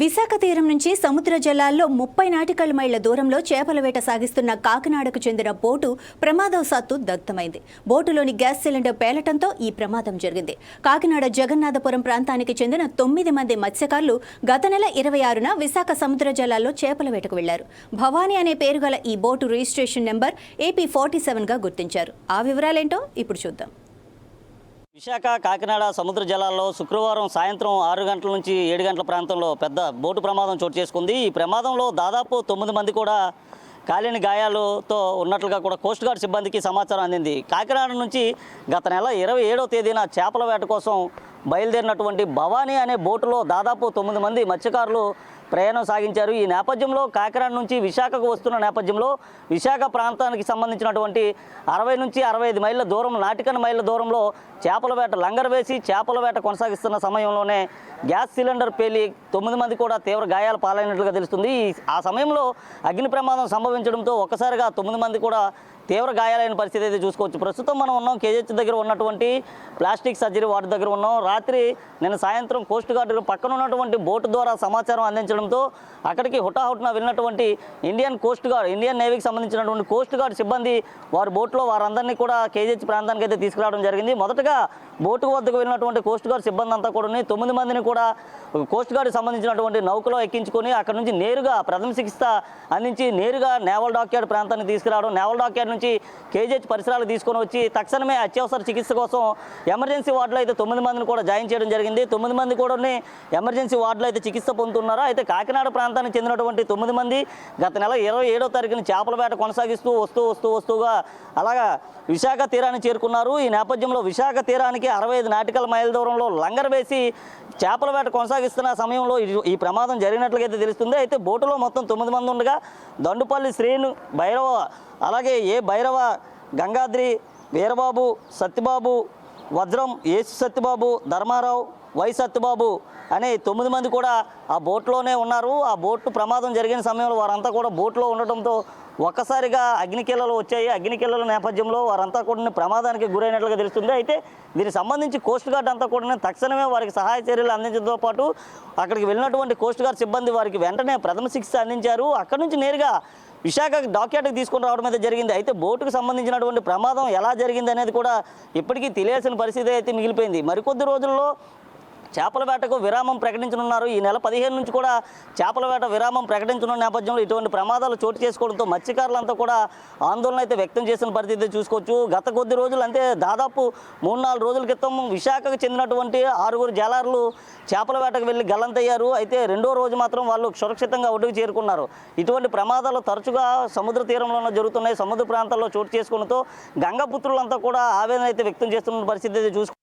విశాఖ తీరం నుంచి సముద్ర జలాల్లో ముప్పై నాటికల్ మైళ్ళ దూరంలో చేపల వేట సాగిస్తున్న కాకినాడకు చెందిన బోటు ప్రమాదవశాత్తు దగ్ధమైంది. బోటులోని గ్యాస్ సిలిండర్ పేలటంతో ఈ ప్రమాదం జరిగింది. కాకినాడ జగన్నాథపురం ప్రాంతానికి చెందిన తొమ్మిది మంది మత్స్యకారులు గత నెల ఇరవై ఆరున విశాఖ సముద్ర జలాల్లో చేపల వేటకు వెళ్ళారు భవానీ అనే పేరు గల ఈ boat registration number AP forty సెవెన్గా గుర్తించారు. ఆ వివరాలేంటో ఇప్పుడు చూద్దాం. విశాఖ కాకినాడ సముద్ర జలాల్లో శుక్రవారం సాయంత్రం ఆరు గంటల నుంచి ఏడు గంటల ప్రాంతంలో పెద్ద బోటు ప్రమాదం చోటు చేసుకుంది. ఈ ప్రమాదంలో దాదాపు తొమ్మిది మంది కూడా కాలిన గాయాలతో ఉన్నట్లుగా కూడా కోస్ట్ గార్డ్ సిబ్బందికి సమాచారం అందింది. కాకినాడ నుంచి గత నెల ఇరవై ఏడవ తేదీన చేపల వేట కోసం బయలుదేరినటువంటి భవానీ అనే బోటులో దాదాపు తొమ్మిది మంది మత్స్యకారులు ప్రయాణం సాగించారు. ఈ నేపథ్యంలో కాకినాడ నుంచి విశాఖకు వస్తున్న నేపథ్యంలో విశాఖ ప్రాంతానికి సంబంధించినటువంటి అరవై నుంచి అరవై ఐదు మైళ్ళ దూరం నాటికన్ మైళ్ళ దూరంలో చేపల వేట లంగర్ వేసి చేపల వేట కొనసాగిస్తున్న సమయంలోనే గ్యాస్ సిలిండర్ పేలి తొమ్మిది మంది కూడా తీవ్ర గాయాలు పాలైనట్లుగా తెలుస్తుంది. ఈ- ఆ సమయంలో అగ్ని ప్రమాదం సంభవించడంతో ఒక్కసారిగా తొమ్మిది మంది కూడా తీవ్ర గాయాలైన పరిస్థితి అయితే చూసుకోవచ్చు. ప్రస్తుతం మనం ఉన్నాం కేజీహెచ్ దగ్గర ఉన్నటువంటి ప్లాస్టిక్ సర్జరీ వార్డు దగ్గర ఉన్నాం. రాత్రి నిన్న సాయంత్రం కోస్ట్ గార్డు పక్కన ఉన్నటువంటి బోటు ద్వారా సమాచారం అందించడంతో అక్కడికి హుటాహుట్న వెళ్ళినటువంటి ఇండియన్ కోస్ట్ గార్డ్ ఇండియన్ నేవీకి సంబంధించినటువంటి కోస్ట్ గార్డ్ సిబ్బంది వారి బోట్లో వారందరినీ కూడా కేజీహెచ్ ప్రాంతానికి అయితే తీసుకురావడం జరిగింది. మొదటగా బోటు వద్దకు వెళ్ళినటువంటి కోస్ట్ గార్డ్ సిబ్బంది అంతా కూడా తొమ్మిది మందిని కూడా కోస్ట్ గార్డ్కి సంబంధించినటువంటి నౌకలో ఎక్కించుకొని అక్కడ నుంచి నేరుగా ప్రథమ చికిత్స అందించి నేరుగా నేవల్ డాక్యార్డ్ ప్రాంతానికి తీసుకురావడం. నేవల్ డాక్యార్డ్ నుంచి కేజీహెచ్ పరిసరాలు తీసుకొని వచ్చి తక్షణమే అత్యవసర చికిత్స కోసం ఎమర్జెన్సీ వార్డులో అయితే తొమ్మిది మందిని కూడా జాయిన్ చేయడం జరిగింది. తొమ్మిది మంది కూడా ఎమర్జెన్సీ వార్డులో అయితే చికిత్స పొందుతున్నారు. అయితే కాకినాడ ప్రాంతానికి చెందినటువంటి తొమ్మిది మంది గత నెల ఇరవై ఏడో తారీఖున చేపల వేట కొనసాగిస్తూ వస్తూ వస్తూ వస్తూగా అలాగా విశాఖ తీరాన్ని చేరుకున్నారు. ఈ నేపథ్యంలో విశాఖ తీరానికి అరవై ఐదు నాటికల మైల్ దూరంలో లంగర్ వేసి చేపల వేట కొనసాగిస్తున్న సమయంలో ఈ ప్రమాదం జరిగినట్లుగా అయితే తెలుస్తుంది. అయితే బోటులో మొత్తం తొమ్మిది మంది ఉండగా దండుపల్లి శ్రీను భైరవ అలాగే ఏ భైరవ గంగాద్రి వీరబాబు సత్యబాబు వజ్రం ఏసు సత్యబాబు ధర్మారావు వై సత్యబాబు అనే తొమ్మిది మంది కూడా ఆ బోట్లోనే ఉన్నారు. ఆ బోటు ప్రమాదం జరిగిన సమయంలో వారంతా కూడా బోట్లో ఉండటంతో ఒక్కసారిగా అగ్నికిల్లలు వచ్చాయి. అగ్నికిల్లల నేపథ్యంలో వారంతా కూడా ప్రమాదానికి గురైనట్లుగా తెలుస్తుంది. అయితే దీనికి సంబంధించి కోస్ట్ గార్డ్ అంతా కూడా తక్షణమే వారికి సహాయ చర్యలు అందించడంతో పాటు అక్కడికి వెళ్ళినటువంటి కోస్ట్ గార్డ్ సిబ్బంది వారికి వెంటనే ప్రథమ చికిత్స అందించారు. అక్కడి నుంచి నేరుగా విశాఖ డాక్యార్డ్కి తీసుకుని రావడం అయితే జరిగింది. అయితే బోటుకు సంబంధించినటువంటి ప్రమాదం ఎలా జరిగింది అనేది కూడా ఇప్పటికీ తెలియాల్సిన పరిస్థితి అయితే మిగిలిపోయింది. మరికొద్ది రోజుల్లో చేపల వేటకు విరామం ప్రకటించనున్నారు. ఈ నెల పదిహేను నుంచి కూడా చేపల వేట విరామం ప్రకటించనున్న నేపథ్యంలో ఇటువంటి ప్రమాదాలు చోటు చేసుకోవడంతో మత్స్యకారులంతా కూడా ఆందోళన అయితే వ్యక్తం చేసిన పరిస్థితి చూసుకోవచ్చు. గత కొద్ది రోజులు అంటే దాదాపు మూడు నాలుగు రోజుల క్రితం విశాఖకు చెందినటువంటి ఆరుగురు జలారులు చేపల వేటకు వెళ్ళి గల్లంతయ్యారు. అయితే రెండో రోజు మాత్రం వాళ్ళు సురక్షితంగా ఒడ్డుకు చేరుకున్నారు. ఇటువంటి ప్రమాదాలు తరచుగా సముద్ర తీరంలోనే జరుగుతున్నాయి. సముద్ర ప్రాంతాల్లో చోటు చేసుకోవడంతో గంగపుత్రులంతా కూడా ఆవేదన అయితే వ్యక్తం చేస్తున్న పరిస్థితి అయితే